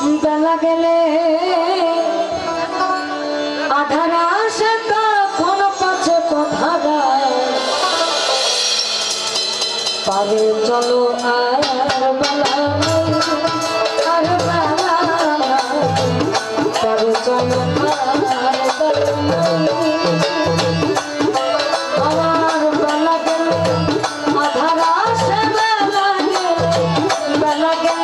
গেলে আধারা সে তখন পাচ্ছে কথা পারে চলো আর বেলা আর বেলা। বেলা। বেলা বেলা বেলা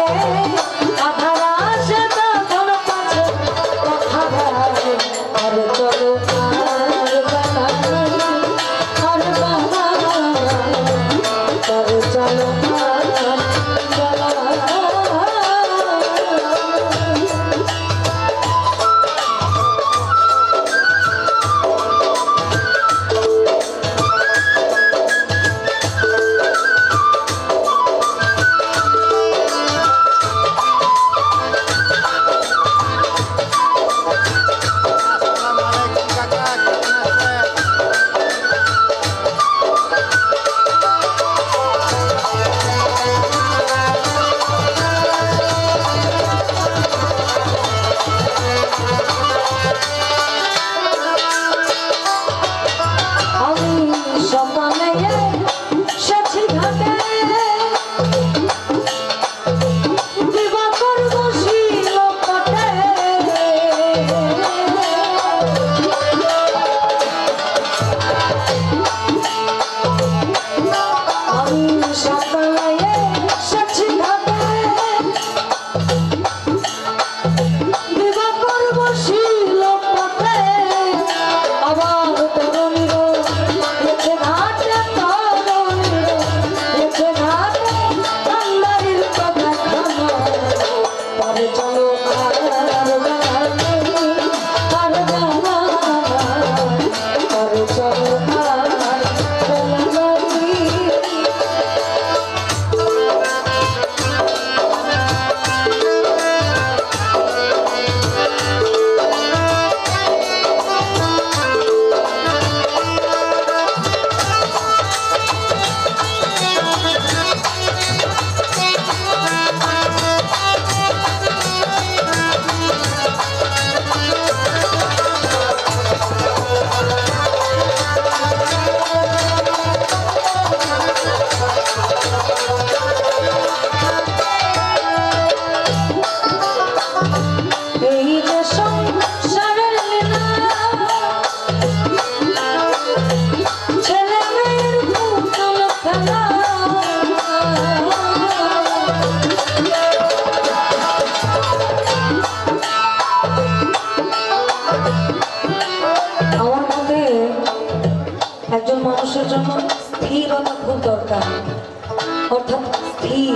মানুষের জন্য স্থিরতা খুব দরকার। অর্থাৎ স্থির,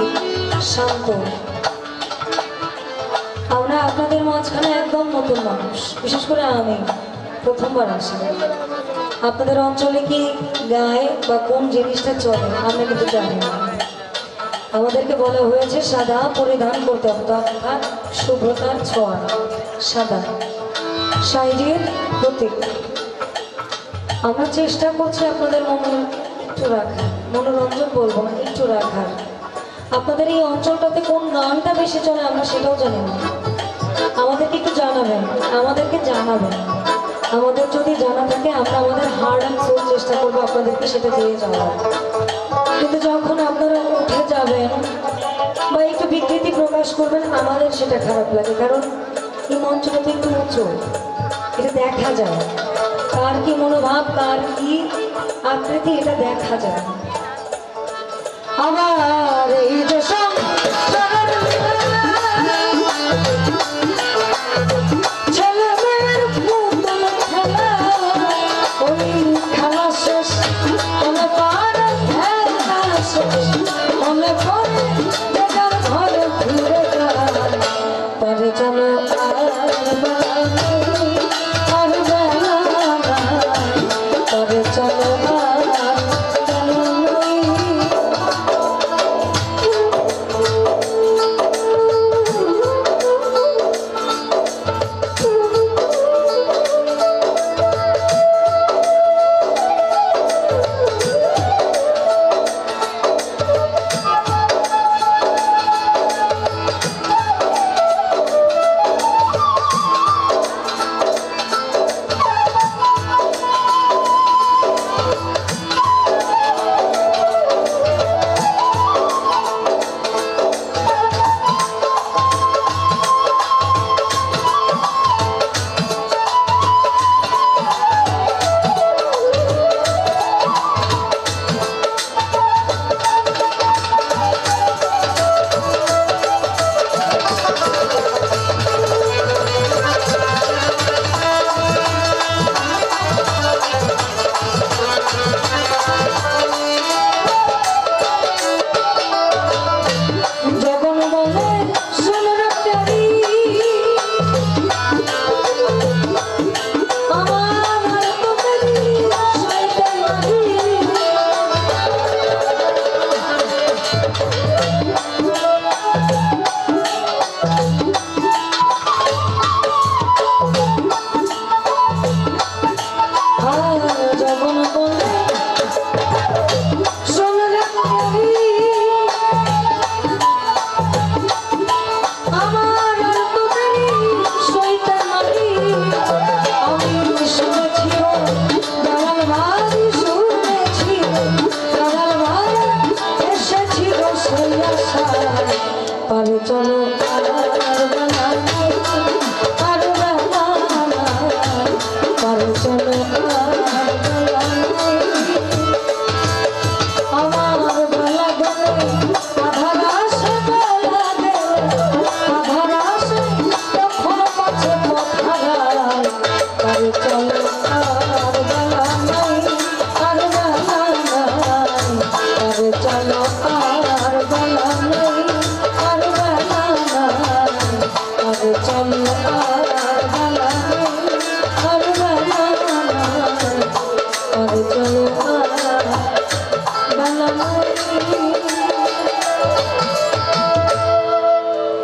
শান্ত। আমরা আপনাদের মাঝখানে একদম নতুন মানুষ। বিশেষ করে আমি, প্রথমবার আসি। আপনাদের অঞ্চলে কি গায়ে বা কোন জিনিসটা চলে, আমরা কিন্তু জানি না। আমাদেরকে বলা হয়েছে সাদা পরিধান করতে হবে অর্থাৎ শুভ্রতার ছোঁয়া, সাদা। সাইজের প্রতীক। আমরা চেষ্টা করছি আপনাদের মন একটু রাখার, মনোরঞ্জন বলব না, একটু রাখার। আপনাদের এই অঞ্চলটাতে কোন গানটা বেশি চলে আমরা সেটাও জানি না। আমাদেরকে একটু জানাবেন, আমাদেরকে জানাবেন। আমাদের যদি জানা থাকে, আমরা আমাদের হার্ড অ্যান্ড সোল চেষ্টা করব আপনাদেরকে সেটা দিয়ে যাওয়ার। কিন্তু যখন আপনারা উঠে যাবেন বা একটু বিকৃতি প্রকাশ করবেন, আমাদের সেটা খারাপ লাগে। কারণ এই মঞ্চটা তো একটু উঁচু, এটা দেখা যায়। কার কি মনোভাব কার কি আকৃতি এটা দেখা যায়। আমার এই যে